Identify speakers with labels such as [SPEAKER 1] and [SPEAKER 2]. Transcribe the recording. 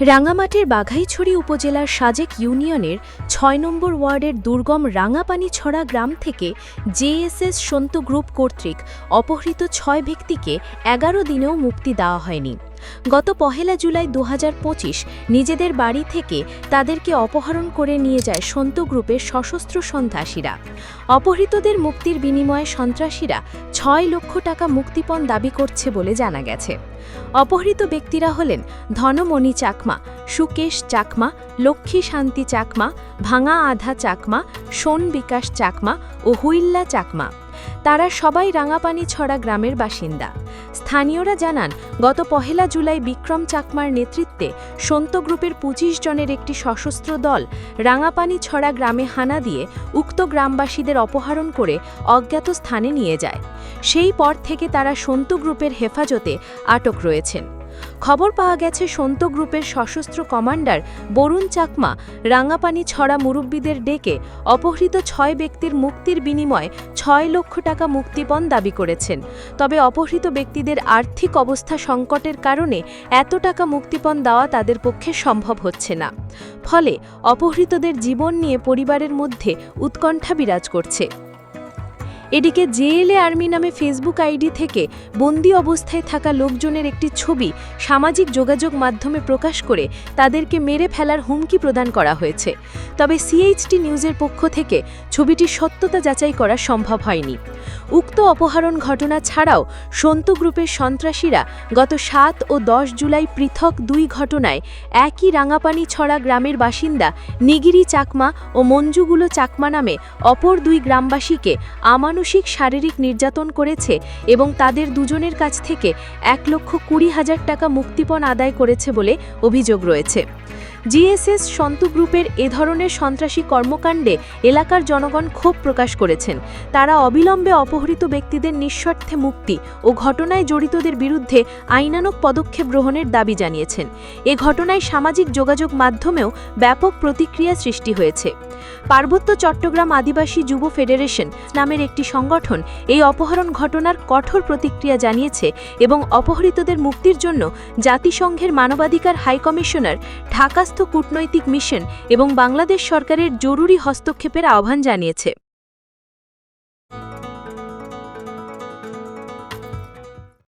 [SPEAKER 1] রাঙামাটির বাঘাইছড়ি উপজেলার সাজেক ইউনিয়নের ছয় নম্বর ওয়ার্ডের দুর্গম রাঙাপানিছড়া গ্রাম থেকে জেএসএস সন্ত গ্রুপ কর্তৃক অপহৃত ছয় ব্যক্তিকে এগারো দিনেও মুক্তি দেওয়া হয়নি। গত পহেলা জুলাই দু হাজার পঁচিশ নিজেদের বাড়ি থেকে তাদেরকে অপহরণ করে নিয়ে যায় সন্ত গ্রুপের সশস্ত্র সন্ত্রাসীরা। অপহৃতদের মুক্তির বিনিময়ে সন্ত্রাসীরা ছয় লক্ষ টাকা মুক্তিপণ দাবি করছে বলে জানা গেছে। অপহৃত ব্যক্তিরা হলেন ধনমণি চাকমা, সুকেশ চাকমা, লক্ষ্মী শান্তি চাকমা, ভাঙা আধা চাকমা, সোন বিকাশ চাকমা ও হুইল্লা চাকমা। তারা সবাই রাঙাপানি ছড়া গ্রামের বাসিন্দা। স্থানীয়রা জানান, গত পহেলা জুলাই বিক্রম চাকমার নেতৃত্বে সন্ত গ্রুপের পঁচিশ জনের একটি সশস্ত্র দল রাঙাপানি ছড়া গ্রামে হানা দিয়ে উক্ত গ্রামবাসীদের অপহরণ করে অজ্ঞাত স্থানে নিয়ে যায়। সেই পর থেকে তারা সন্ত গ্রুপের হেফাজতে আটক রয়েছেন। খবর পাওয়া গেছে সন্ত গ্রুপের সশস্ত্র কমান্ডার বরুণ চাকমা রাঙাপানি ছড়া মুরব্বীদের ডেকে অপহৃত ছয় ব্যক্তির মুক্তির বিনিময়ে ছয় লক্ষ টাকা মুক্তিপণ দাবি করেছেন। তবে অপহৃত ব্যক্তিদের আর্থিক অবস্থা সংকটের কারণে এত টাকা মুক্তিপণ দেওয়া তাদের পক্ষে সম্ভব হচ্ছে না। ফলে অপহৃতদের জীবন নিয়ে পরিবারের মধ্যে উৎকণ্ঠা বিরাজ করছে। এদিকে জেএলএ আর্মি নামে ফেসবুক আইডি থেকে বন্দি অবস্থায় থাকা লোকজনের একটি ছবি সামাজিক যোগাযোগ মাধ্যমে প্রকাশ করে তাদেরকে মেরে ফেলার হুমকি প্রদান করা হয়েছে। তবে সিএইচটি নিউজের পক্ষ থেকে ছবিটির সত্যতা যাচাই করা সম্ভব হয়নি। উক্ত অপহরণ ঘটনা ছাড়াও সন্তু গ্রুপের সন্ত্রাসীরা গত সাত ও দশ জুলাই পৃথক দুই ঘটনায় একই রাঙাপানি ছড়া গ্রামের বাসিন্দা নিগিরি চাকমা ও মঞ্জুগুলো চাকমা নামে অপর দুই গ্রামবাসীকে আমানুষিক শারীরিক নির্যাতন করেছে এবং তাদের দুজনের কাছ থেকে এক লক্ষ কুড়ি হাজার টাকা মুক্তিপণ আদায় করেছে বলে অভিযোগ রয়েছে। জিএসএস সন্তু গ্রুপের এ ধরনের সন্ত্রাসী কর্মকাণ্ডে এলাকার জনগণ ক্ষোভ প্রকাশ করেছেন। তারা অবিলম্বে অপহৃত ব্যক্তিদের নিঃস্বার্থে মুক্তি ও ঘটনায় জড়িতদের বিরুদ্ধে আইনানক পদক্ষেপ গ্রহণের দাবি জানিয়েছেন। এ ঘটনায় সামাজিক যোগাযোগ মাধ্যমেও ব্যাপক প্রতিক্রিয়া সৃষ্টি হয়েছে। পার্বত্য চট্টগ্রাম আদিবাসী যুব ফেডারেশন নামের একটি সংগঠন এই অপহরণ ঘটনার কঠোর প্রতিক্রিয়া জানিয়েছে এবং অপহৃতদের মুক্তির জন্য জাতিসংঘের মানবাধিকার হাইকমিশনার, ঢাকাস্থ কূটনৈতিক মিশন এবং বাংলাদেশ সরকারের জরুরি হস্তক্ষেপের আহ্বান জানিয়েছে।